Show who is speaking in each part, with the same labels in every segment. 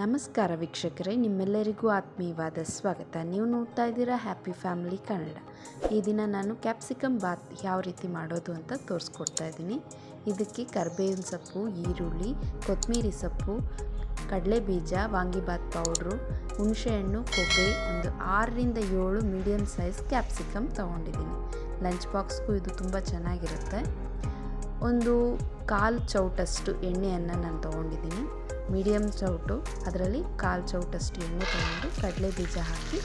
Speaker 1: ನಮಸ್ಕಾರ ವೀಕ್ಷಕರೇ, ನಿಮ್ಮೆಲ್ಲರಿಗೂ ಆತ್ಮೀಯವಾದ ಸ್ವಾಗತ. ನೀವು ನೋಡ್ತಾ ಇದ್ದೀರಾ ಹ್ಯಾಪಿ ಫ್ಯಾಮಿಲಿ ಕನ್ನಡ. ಈ ದಿನ ನಾನು ಕ್ಯಾಪ್ಸಿಕಮ್ ಬಾತ್ ಯಾವ ರೀತಿ ಮಾಡೋದು ಅಂತ ತೋರಿಸ್ಕೊಡ್ತಾ ಇದ್ದೀನಿ. ಇದಕ್ಕೆ ಕರ್ಬೇವಿನ ಸೊಪ್ಪು, ಈರುಳ್ಳಿ ಕೊತ್ತಂಬರಿ ಸೊಪ್ಪು ಕಡಲೆಬೀಜ ವಾಂಗಿಬಾತ್ ಪೌಡ್ರು, ಹುಣಸೆಹಣ್ಣು, ಕೊಬ್ಬರಿ, ಒಂದು ಆರರಿಂದ ಏಳು ಮೀಡಿಯಮ್ ಸೈಜ್ ಕ್ಯಾಪ್ಸಿಕಮ್ ತೊಗೊಂಡಿದ್ದೀನಿ. ಲಂಚ್ ಬಾಕ್ಸ್ಗೂ ಇದು ತುಂಬ ಚೆನ್ನಾಗಿರುತ್ತೆ. ಒಂದು ಕಾಲು ಚೌಟಷ್ಟು ಎಣ್ಣೆಯನ್ನು ನಾನು ತೊಗೊಂಡಿದ್ದೀನಿ. ಮೀಡಿಯಮ್ ಚೌಟು, ಅದರಲ್ಲಿ ಕಾಲು ಚೌಟಷ್ಟು ಎಣ್ಣೆ ತೊಗೊಂಡು ಕಡಲೆ ಬೀಜ ಹಾಕಿ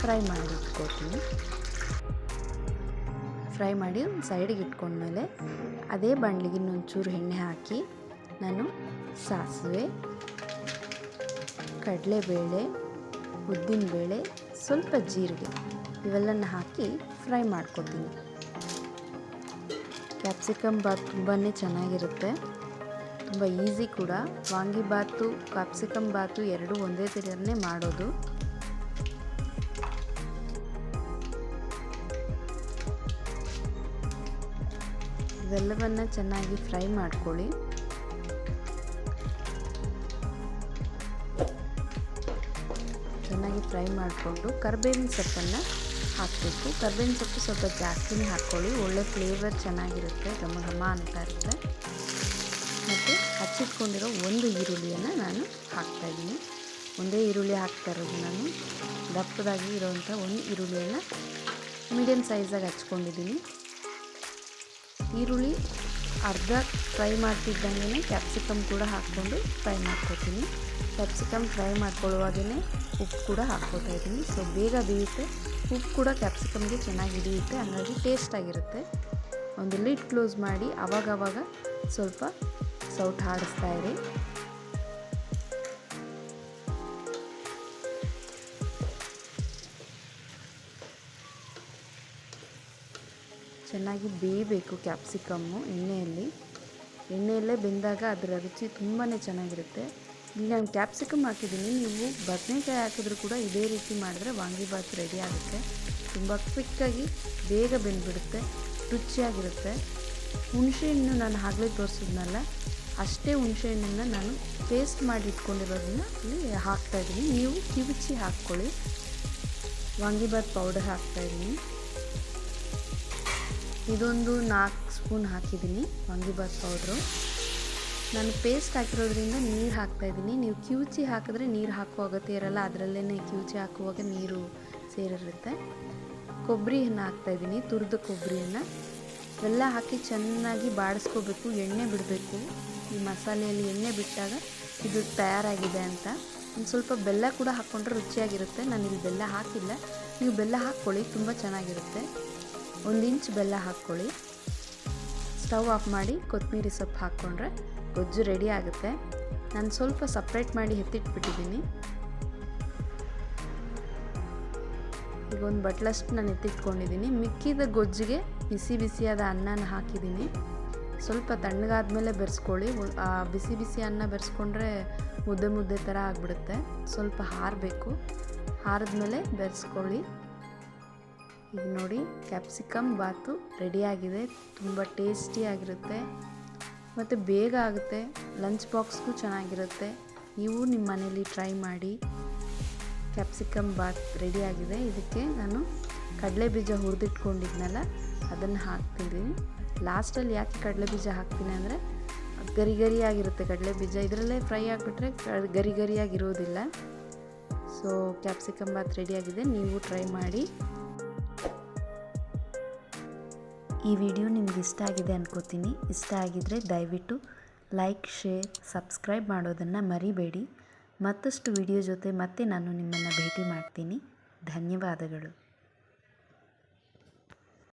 Speaker 1: ಫ್ರೈ ಮಾಡಿ ಇಟ್ಕೊತೀನಿ ಫ್ರೈ ಮಾಡಿ ಒಂದು ಸೈಡಿಗೆ ಇಟ್ಕೊಂಡ್ಮೇಲೆ ಅದೇ ಬಾಣಲಿಗೆ ಇನ್ನೊಂಚೂರು ಎಣ್ಣೆ ಹಾಕಿ ನಾನು ಸಾಸಿವೆ, ಕಡಲೆಬೇಳೆ, ಉದ್ದಿನಬೇಳೆ, ಸ್ವಲ್ಪ ಜೀರಿಗೆ ಇವೆಲ್ಲನ ಹಾಕಿ ಫ್ರೈ ಮಾಡ್ಕೊತೀನಿ ಕ್ಯಾಪ್ಸಿಕಮ್ ಬಾತ್ ತುಂಬಾ ಚೆನ್ನಾಗಿರುತ್ತೆ. ತುಂಬ ಈಸಿ ಕೂಡ. ವಾಂಗಿಬಾತು ಕ್ಯಾಪ್ಸಿಕಮ್ ಬಾತು ಎರಡೂ ಒಂದೇ ಥರನೇ ಮಾಡೋದು. ಇವೆಲ್ಲವನ್ನು ಚೆನ್ನಾಗಿ ಫ್ರೈ ಮಾಡ್ಕೊಳ್ಳಿ. ಚೆನ್ನಾಗಿ ಫ್ರೈ ಮಾಡಿಕೊಂಡು ಕರ್ಬೇವಿನ ಸೊಪ್ಪನ್ನು ಹಾಕಬೇಕು. ಕರ್ಬೇವಿನ ಸೊಪ್ಪು ಸ್ವಲ್ಪ ಜಾಸ್ತಿನೇ ಹಾಕ್ಕೊಳ್ಳಿ. ಒಳ್ಳೆ ಫ್ಲೇವರ್ ಚೆನ್ನಾಗಿರುತ್ತೆ, ಘಮ ಘಮ ಅಂತ ಇರುತ್ತೆ. ಮತ್ತು ಹಚ್ಚಿಟ್ಕೊಂಡಿರೋ ಒಂದು ಈರುಳ್ಳಿಯನ್ನು ನಾನು ಹಾಕ್ತಾಯಿದ್ದೀನಿ ಒಂದೇ ಈರುಳ್ಳಿ ಹಾಕ್ತಾ ಇರೋದು ನಾನು. ದಪ್ಪದಾಗಿ ಇರೋವಂಥ ಒಂದು ಈರುಳ್ಳಿಯನ್ನು ಮೀಡಿಯಮ್ ಸೈಜಾಗಿ ಹಚ್ಕೊಂಡಿದ್ದೀನಿ. ಈರುಳ್ಳಿ ಅರ್ಧ ಫ್ರೈ ಮಾಡ್ತಿದ್ದಂಗೆ ಕ್ಯಾಪ್ಸಿಕಮ್ ಕೂಡ ಹಾಕ್ಕೊಂಡು ಫ್ರೈ ಮಾಡ್ಕೊತೀನಿ. ಕ್ಯಾಪ್ಸಿಕಮ್ ಫ್ರೈ ಮಾಡ್ಕೊಳ್ಳುವಾಗೇ ಉಪ್ಪು ಕೂಡ ಹಾಕ್ಕೊತಾ ಇದ್ದೀನಿ. ಸೊ ಬೇಗ ಬೇಯುತ್ತೆ. ಉಪ್ಪು ಕೂಡ ಕ್ಯಾಪ್ಸಿಕಮ್ಗೆ ಚೆನ್ನಾಗಿ ಹಿಡಿಯುತ್ತೆ. ಹಂಗಾಗಿ ಟೇಸ್ಟಾಗಿರುತ್ತೆ ಒಂದು ಲಿಡ್ ಕ್ಲೋಸ್ ಮಾಡಿ ಅವಾಗವಾಗ ಸ್ವಲ್ಪ ಸೌಟ್ ಹಾಡಿಸ್ತಾ ಇರಿ. ಚೆನ್ನಾಗಿ ಬೇಯಬೇಕು ಕ್ಯಾಪ್ಸಿಕಮ್ಮು ಎಣ್ಣೆಯಲ್ಲಿ. ಎಣ್ಣೆಯಲ್ಲೇ ಬೆಂದಾಗ ಅದರ ರುಚಿ ತುಂಬಾ ಚೆನ್ನಾಗಿರುತ್ತೆ. ಇಲ್ಲಿ ನಾನು ಕ್ಯಾಪ್ಸಿಕಮ್ ಹಾಕಿದ್ದೀನಿ. ನೀವು ಬದನೆಕಾಯಿ ಹಾಕಿದ್ರೂ ಕೂಡ ಇದೇ ರೀತಿ ಮಾಡಿದ್ರೆ ವಾಂಗಿಬಾತ್ ರೆಡಿ ಆಗುತ್ತೆ. ತುಂಬ ಕ್ವಿಕ್ಕಾಗಿ ಬೇಗ ಬೆಂದ್ಬಿಡುತ್ತೆ. ರುಚಿಯಾಗಿರುತ್ತೆ. ಹುಣಸೆ ಹಣ್ಣು ನಾನು ಆಗಲೇ ತೋರಿಸಿದ್ನಲ್ಲ ಅಷ್ಟೇ ಹುಣಸೆಹಣ್ಣನ್ನು ನಾನು ಪೇಸ್ಟ್ ಮಾಡಿ ಇಟ್ಕೊಂಡಿರೋದನ್ನ ಇಲ್ಲಿ ಹಾಕ್ತಾಯಿದ್ದೀನಿ ನೀವು ಕಿವುಚಿ ಹಾಕ್ಕೊಳ್ಳಿ. ವಾಂಗಿಬಾತ್ ಪೌಡರ್ ಹಾಕ್ತಾಯಿದ್ದೀನಿ ಇದೊಂದು ನಾಲ್ಕು ಸ್ಪೂನ್ ಹಾಕಿದ್ದೀನಿ ವಾಂಗಿಬಾತ್ ಪೌಡ್ರು ನಾನು ಪೇಸ್ಟ್ ಹಾಕಿರೋದ್ರಿಂದ ನೀರು ಹಾಕ್ತಾಯಿದ್ದೀನಿ ನೀವು ಕಿವುಚಿ ಹಾಕಿದ್ರೆ ನೀರು ಹಾಕೋ ಅಗತ್ಯ ಇರಲ್ಲ. ಅದರಲ್ಲೇ ಕಿವುಚಿ ಹಾಕುವಾಗ ನೀರು ಸೇರಿರುತ್ತೆ. ಕೊಬ್ಬರಿಯನ್ನು ಹಾಕ್ತಾಯಿದ್ದೀನಿ ತುರಿದ ಕೊಬ್ಬರಿಯನ್ನು. ಎಲ್ಲ ಹಾಕಿ ಚೆನ್ನಾಗಿ ಬಾಡಿಸ್ಕೋಬೇಕು, ಎಣ್ಣೆ ಬಿಡಬೇಕು. ಈ ಮಸಾಲೆಯಲ್ಲಿ ಎಣ್ಣೆ ಬಿಟ್ಟಾಗ ಇದು ತಯಾರಾಗಿದೆ ಅಂತ. ಒಂದು ಸ್ವಲ್ಪ ಬೆಲ್ಲ ಕೂಡ ಹಾಕ್ಕೊಂಡ್ರೆ ರುಚಿಯಾಗಿರುತ್ತೆ. ನಾನು ಇಲ್ಲಿ ಬೆಲ್ಲ ಹಾಕಿಲ್ಲ. ನೀವು ಬೆಲ್ಲ ಹಾಕ್ಕೊಳ್ಳಿ, ತುಂಬ ಚೆನ್ನಾಗಿರುತ್ತೆ. ಒಂದು ಇಂಚ್ ಬೆಲ್ಲ ಹಾಕ್ಕೊಳ್ಳಿ. ಸ್ಟವ್ ಆಫ್ ಮಾಡಿ ಕೊತ್ತಂಬರಿ ಸೊಪ್ಪು ಹಾಕ್ಕೊಂಡ್ರೆ ಗೊಜ್ಜು ರೆಡಿ ಆಗುತ್ತೆ. ನಾನು ಸ್ವಲ್ಪ ಸಪ್ರೇಟ್ ಮಾಡಿ ಎತ್ತಿಟ್ಬಿಟ್ಟಿದ್ದೀನಿ. ಈಗ ಒಂದು ಬಟ್ಲಷ್ಟು ನಾನು ಎತ್ತಿಟ್ಕೊಂಡಿದ್ದೀನಿ. ಮಿಕ್ಕಿದ ಗೊಜ್ಜಿಗೆ ಬಿಸಿ ಬಿಸಿಯಾದ ಅನ್ನನ ಹಾಕಿದ್ದೀನಿ. ಸ್ವಲ್ಪ ತಣ್ಣಗಾದ್ಮೇಲೆ ಬೆರೆಸ್ಕೊಳ್ಳಿ. ಆ ಬಿಸಿ ಬಿಸಿ ಅನ್ನ ಬೆರೆಸ್ಕೊಂಡ್ರೆ ಮುದ್ದೆ ಮುದ್ದೆ ಥರ ಆಗಿಬಿಡುತ್ತೆ. ಸ್ವಲ್ಪ ಹಾರಬೇಕು. ಹಾರಿದ್ಮೇಲೆ ಬೆರೆಸ್ಕೊಳ್ಳಿ. ಈಗ ನೋಡಿ, ಕ್ಯಾಪ್ಸಿಕಮ್ ಬಾತು ರೆಡಿಯಾಗಿದೆ ತುಂಬ ಟೇಸ್ಟಿಯಾಗಿರುತ್ತೆ ಮತ್ತು ಬೇಗ ಆಗುತ್ತೆ. ಲಂಚ್ ಬಾಕ್ಸ್ಗೂ ಚೆನ್ನಾಗಿರುತ್ತೆ. ನೀವು ನಿಮ್ಮ ಮನೇಲಿ ಟ್ರೈ ಮಾಡಿ. ಕ್ಯಾಪ್ಸಿಕಮ್ ಬಾತ್ ರೆಡಿಯಾಗಿದೆ ಇದಕ್ಕೆ ನಾನು ಕಡಲೆ ಬೀಜ ಹುರಿದಿಟ್ಕೊಂಡಿದ್ನಲ್ಲ, ಅದನ್ನು ಹಾಕ್ತಿದ್ದೀನಿ. ಲಾಸ್ಟಲ್ಲಿ ಯಾಕೆ ಕಡಲೆ ಬೀಜ ಹಾಕ್ತೀನಿ ಅಂದರೆ ಗರಿ ಗರಿಯಾಗಿರುತ್ತೆ ಕಡಲೆ ಬೀಜ. ಇದರಲ್ಲೇ ಫ್ರೈ ಆಗಿಬಿಟ್ರೆ ಗರಿ ಗರಿಯಾಗಿರೋದಿಲ್ಲ ಸೊ ಕ್ಯಾಪ್ಸಿಕಮ್ ಬಾತ್ ರೆಡಿಯಾಗಿದೆ ನೀವು ಟ್ರೈ ಮಾಡಿ. ಈ ವಿಡಿಯೋ ನಿಮ್ಗೆ ಇಷ್ಟ ಆಗಿದೆ ಅನ್ಕೋತೀನಿ. ಇಷ್ಟ ಆಗಿದ್ರೆ ದಯವಿಟ್ಟು ಲೈಕ್ ಶೇರ್ ಸಬ್ಸ್ಕ್ರೈಬ್ ಮಾಡೋದನ್ನು ಮರಿಬೇಡಿ. ಮತ್ತಷ್ಟು ವಿಡಿಯೋ ಜೊತೆ ಮತ್ತೆ ನಾನು ನಿಮ್ಮನ್ನು ಭೇಟಿ ಮಾಡ್ತೀನಿ. ಧನ್ಯವಾದಗಳು.